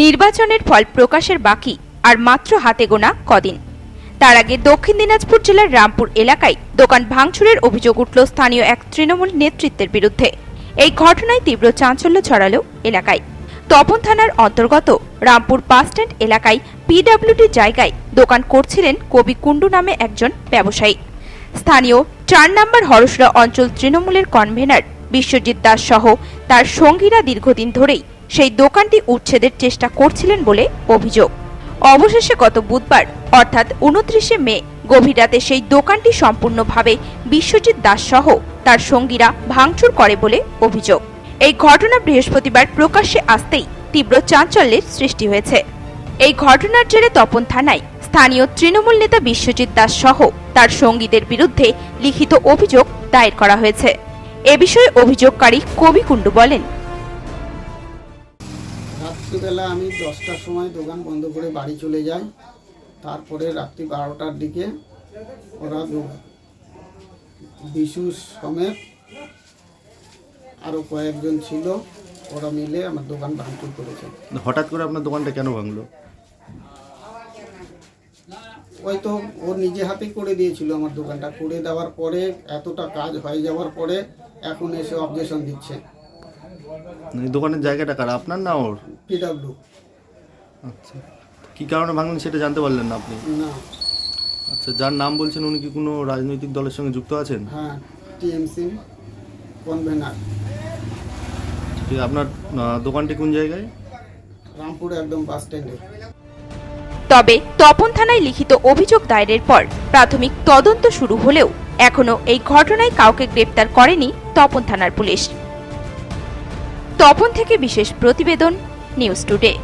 নির্বাচনের ফল প্রকাশের বাকি আর মাত্র হাতে গোনা কদিন। তার আগে দক্ষিণ দিনাজপুর জেলার রামপুর এলাকায় দোকান ভাঙচুরের অভিযোগ উঠল স্থানীয় এক তৃণমূল নেতৃত্বের বিরুদ্ধে। এই ঘটনায় তীব্র চাঞ্চল্য ছড়ালো এলাকায়। তপন থানার অন্তর্গত রামপুর বাসস্ট্যান্ড এলাকায় পিডব্লিউডি জায়গায় দোকান করছিলেন কবি কুণ্ডু নামে একজন ব্যবসায়ী। স্থানীয় চার নম্বর হরসরা অঞ্চল তৃণমূলের কনভেনার বিশ্বজিৎ দাস সহ তার সঙ্গীরা দীর্ঘদিন ধরেই সেই দোকানটি উচ্ছেদের চেষ্টা করছিলেন বলে অভিযোগ। অবশেষে গত বুধবার, অর্থাৎ উনত্রিশে মে, গভীর রাতে সেই দোকানটি সম্পূর্ণভাবে বিশ্বজিৎ দাস সহ তার সঙ্গীরা ভাঙচুর করে বলে অভিযোগ। এই ঘটনা বৃহস্পতিবার প্রকাশ্যে আসতেই তীব্র চাঞ্চল্যের সৃষ্টি হয়েছে। এই ঘটনার জেরে তপন থানায় স্থানীয় তৃণমূল নেতা বিশ্বজিৎ দাস সহ তার সঙ্গীদের বিরুদ্ধে লিখিত অভিযোগ দায়ের করা হয়েছে। এ বিষয়ে অভিযোগকারী কবি কুণ্ডু বলেন রাত্রিবেলা আমি দশটার সময় দোকান বন্ধ করে বাড়ি চলে যাই। তারপরে রাত্রি বারোটার দিকে ওরা বিশু সমেত আরও কয়েকজন ছিল ওরা মিলে আমার দোকান ভাঙচুর করেছে। হঠাৎ করে আপনার দোকানটা কেন ভাঙলো? ওই তো ও নিজে হাতেই করে দিয়েছিল আমার দোকানটা। করে দেওয়ার পরে এতটা কাজ হয়ে যাওয়ার পরে এখন এসে অবজেকশন দিচ্ছে। দোকানের জায়গাটা কার? আপনার না ওর? পিডাব্লিউ আচ্ছা। কী কারণে ভাঙলেন সেটা জানতে পারলেন না আপনি? না। আচ্ছা যার নাম বলছেন উনি কি কোনো রাজনৈতিক দলের সঙ্গে যুক্ত আছেন? হ্যাঁ টিএমসি কনভেনার। ঠিক আপনার আহ, দোকানটি কোন জায়গায়? রামপুর একদম বাস স্ট্যান্ডে। তবে তপন থানায় লিখিত অভিযোগ দায়েরের পর প্রাথমিক তদন্ত শুরু হলেও এখনও এই ঘটনায় কাউকে গ্রেপ্তার করেনি তপন থানার পুলিশ। তপন থেকে বিশেষ প্রতিবেদন News Today.